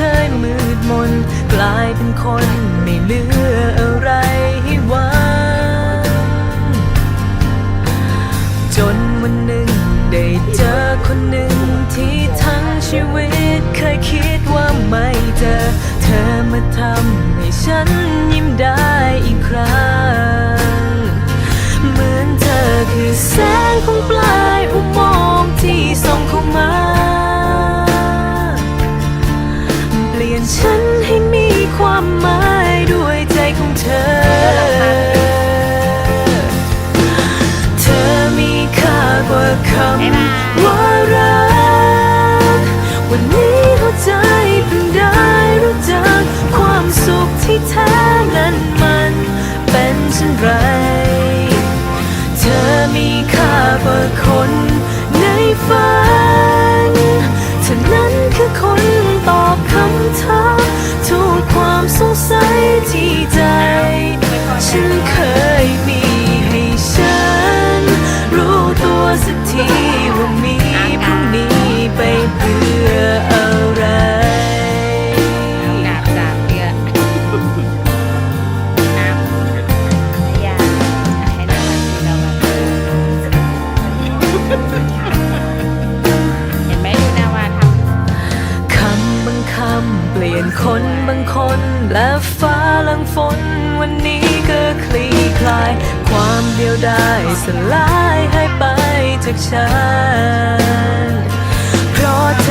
คยมืดมน กลายเป็นคนไม่เหลืออะไรให้หวังจนวันหนึ่งได้เจอคนหนึ่งที่ทั้งชีวิตเคยคิดว่าไม่เจอ เธอมาทำให้ฉันยิ้มได้อีกครั้ง เธอนั้นมันเป็นเช่นไร เป็นคนบางคนและฟ้าลังฝน วันนี้ก็คลี่คลาย ความเดียวดายสลายหายไปจากฉันเพราะเธ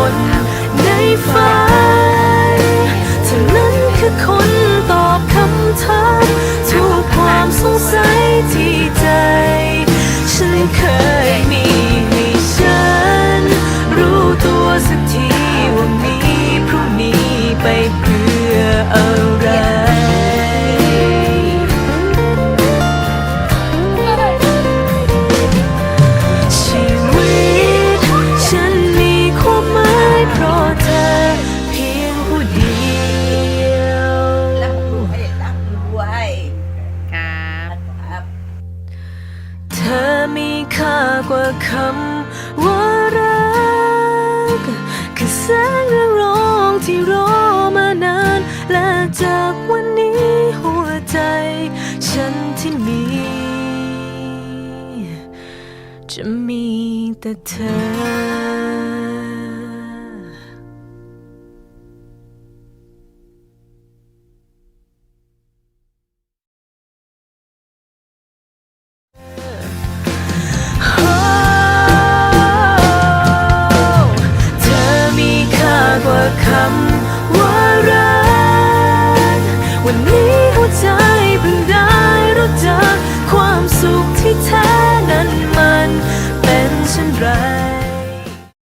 คนในฝันเธอนั้นคือคนตอบคำถามทุกความสงสัยที่ใจ ฉันเคยมีให้ฉัน รู้ตัวสักทีว่ามีพรุ่งนี้ไปเพื่ออะ คำว่ารักคือแสงเรืองรองที่รอมานาน และจากวันนี้หัวใจ ฉันที่มี จะมีแต่เธอ